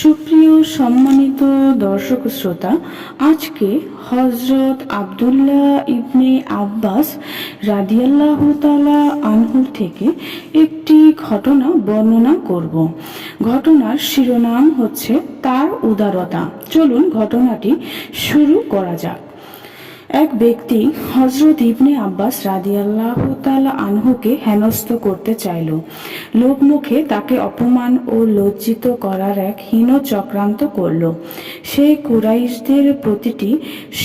সুপ্রিয় সম্মানিত দর্শক শ্রোতা, আজকে হজরত আবদুল্লাহ ইবনে আব্বাস রাদিয়াল্লাহ তালা আনহুর থেকে একটি ঘটনা বর্ণনা করব। ঘটনার শিরোনাম হচ্ছে তার উদারতা। চলুন ঘটনাটি শুরু করা যাক। এক ব্যক্তি হজরত ইবনে আব্বাস রাদিয়াল্লাহ তালা আনহুকে হেনস্থ করতে চাইল। লোকমুখে তাকে অপমান ও লজ্জিত করার এক হীন চক্রান্ত করল। সে কুরাইশদের প্রতিটি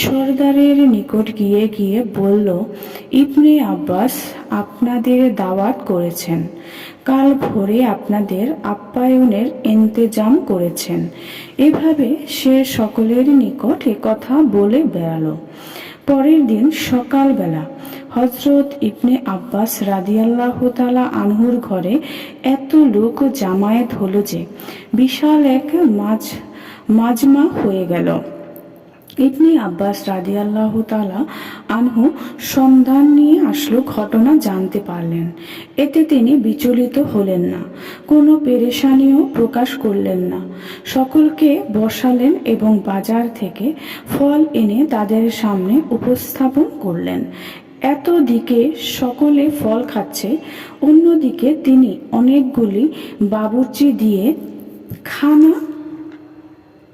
সর্দারের নিকট গিয়ে গিয়ে বলল, ইবনে আব্বাস আপনাদের দাওয়াত করেছেন। কাল ভোরে আপনাদের আপ্যায়নের ইন্তেজাম করেছেন। এভাবে সে সকলের নিকট কথা বলে বেড়ালো। পরের দিন সকালবেলা হজরত ইবনে আব্বাস রাদিয়াল্লাহ তালা আনহুর ঘরে এত লোক জামায়াত হলো যে বিশাল এক মাঝ মাজমা হয়ে গেল। ইবনে আব্বাস রাদিয়াল্লাহ তালা আনহু সন্ধান নিয়ে আসলো ঘটনা জানতে পারলেন। এতে তিনি বিচলিত হলেন না, কোনো পেরেশানিও প্রকাশ করলেন না। সকলকে বসালেন এবং বাজার থেকে ফল এনে তাদের সামনে উপস্থাপন করলেন। এত দিকে সকলে ফল খাচ্ছে, অন্যদিকে তিনি অনেকগুলি বাবুর্চি দিয়ে খানা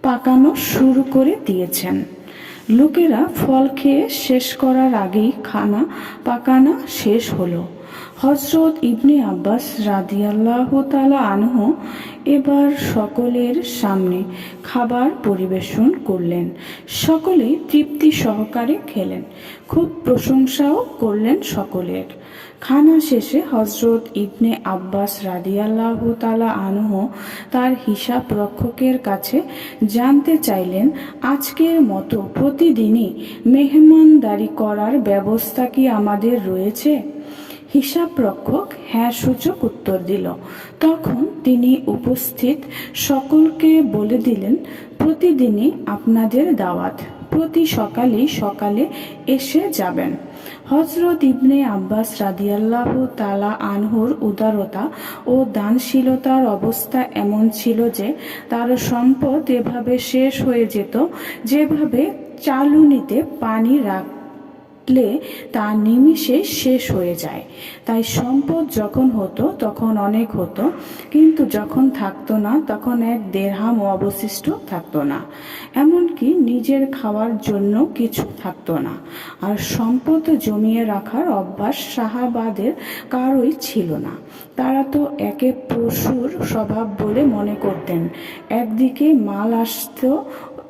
পাকানো শুরু করে দিয়েছেন। লোকেরা ফল খেয়ে শেষ করার আগেই খানা পাকানা শেষ হলো। হজরত ইবনে আব্বাস রাদিয়াল্লাহ তালা আনহু এবার সকলের সামনে খাবার পরিবেশন করলেন। সকলেই তৃপ্তি সহকারে খেলেন। খুব প্রশংসাও করলেন সকলের। খানা শেষে হজরত ইবনে আব্বাস রাদিয়াল্লাহ তালা আনহু তার হিসাব রক্ষকের কাছে জানতে চাইলেন, আজকের মতো প্রতিদিনই মেহমানদারি করার ব্যবস্থা কি আমাদের রয়েছে? হিসাব রক্ষক হ্যাঁ সূচক উত্তর দিল। তখন তিনি উপস্থিত সকলকে বলে দিলেন, প্রতিদিনই আপনাদের দাওয়াত। প্রতি সকালেই সকালে এসে যাবেন। হজরত ইবনে আব্বাস রাদিয়াল্লাহ তালা আনহুর উদারতা ও দানশীলতার অবস্থা এমন ছিল যে, তার সম্পদ এভাবে শেষ হয়ে যেত, যেভাবে চালুনিতে পানি রাখ থাকলে তা নিমিষে শেষ হয়ে যায়। তাই সম্পদ যখন হতো, তখন অনেক হতো। কিন্তু যখন থাকতো না, তখন এক দেড়হাম অবশিষ্ট থাকতো না। এমনকি নিজের খাওয়ার জন্য কিছু থাকতো না। আর সম্পদ জমিয়ে রাখার অভ্যাস সাহাবাদের কারোই ছিল না। তারা তো একে পশুর স্বভাব বলে মনে করতেন। একদিকে মাল আসতো